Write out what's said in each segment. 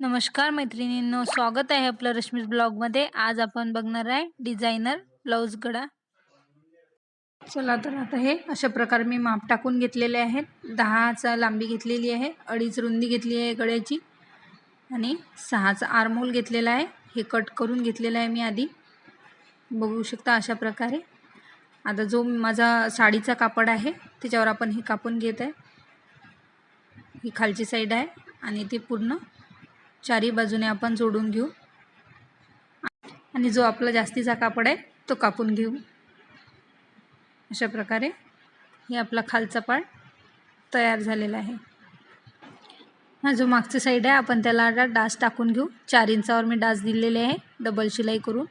नमस्कार मैत्रिणींनो स्वागत आहे आपलं रश्मीज ब्लॉगमध्ये. आज आपण बघणार आहे डिझायनर ब्लाऊज गडा चला तर आता हे अशा प्रकारे मी माप टाकून घेतलेले आहेत. दहाचा लांबी घेतलेली आहे अडीच रुंदी घेतली आहे गळ्याची. आणि सहाचा आरमोल घेतलेला आहे हे कट करून घेतलेलं आहे मी आधी. बघू शकता अशा प्रकारे. आता जो माझा साडीचा कापड आहे त्याच्यावर आपण हे कापून घेत आहे. ही खालची साईड आहे आणि ती पूर्ण चारी बाजूने आपण जोडून घेऊ. आणि जो आपला जास्तीचा कापड आहे तो कापून घेऊ. अशा प्रकारे हे आपला खालचा पार्ट तयार झालेला आहे. हा जो मागचा साईड आहे आपण त्याला आता डास टाकून घेऊ. चार इंचावर मी डास दिलेले आहे डबल शिलाई करून.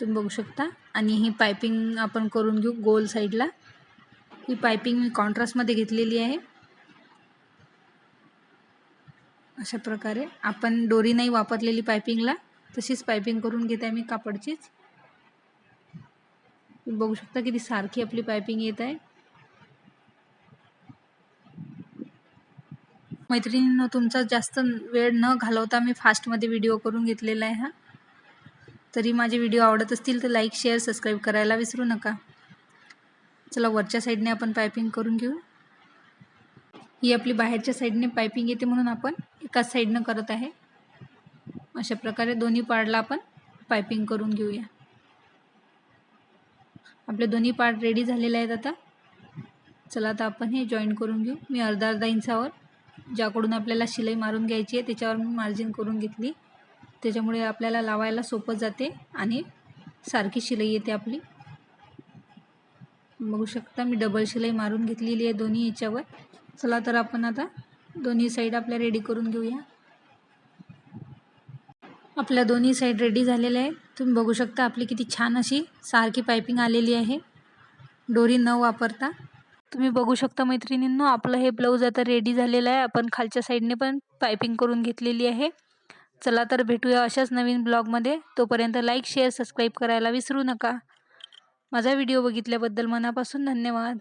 तुम्ही बघू शकता. आणि ही पायपिंग आपण करून घेऊ गोल साईडला ही पायपिंग मी कॉन्ट्रास्टमध्ये घेतलेली आहे. अशा प्रकारे. आपण दोरी नाही वापरलेली पायपिंगला तशीच पायपिंग करून घेत आहे मी कापडचीच बघू शकता किती सारखी आपली पायपिंग येत आहे. मैत्रिणींनो तुमचा जास्त वेळ न घालवता मी फास्टमध्ये व्हिडिओ करून घेतलेला आहे हा. तरी माझे व्हिडिओ आवडत असतील तर लाईक शेअर सबस्क्राईब करायला विसरू नका. चला वरच्या साईडने आपण पायपिंग करून घेऊ. ही आपली बाहेरच्या साईडने पायपिंग येते म्हणून आपण एकाच साईडनं करत आहे. अशा प्रकारे दोन्ही पार्टला आपण पायपिंग करून घेऊया. आपले दोन्ही पार्ट रेडी झालेले आहेत आता. चला आता आपण हे जॉईन करून घेऊ. मी अर्धा अर्धा इंचावर ज्याकडून आपल्याला शिलाई मारून घ्यायची आहे त्याच्यावर मी मार्जिन करून घेतली. त्याच्यामुळे आपल्याला लावायला सोपं जाते आणि सारखी शिलाई येते आपली. बघू शकता मी डबल शिलाई मारून घेतलेली आहे दोन्ही याच्यावर. चला तर आपण आता दोन्ही साईड आपल्या रेडी करून घेऊया. आपल्या दोन्ही साईड रेडी झालेल्या आहे तुम्ही बघू शकता आपली किती छान अशी सारखी पायपिंग आलेली आहे. दोरी न वापरता. तुम्ही बघू शकता मैत्रिणींनो आपलं हे ब्लाऊज आता रेडी झालेलं आहे. आपण खालच्या साईडने पण पायपिंग करून घेतलेली आहे. चला तर भेटूया अशाच नवीन ब्लॉगमध्ये तोपर्यंत लाईक शेअर सबस्क्राईब करायला विसरू नका. माझा व्हिडिओ बघितल्याबद्दल मनापासून धन्यवाद.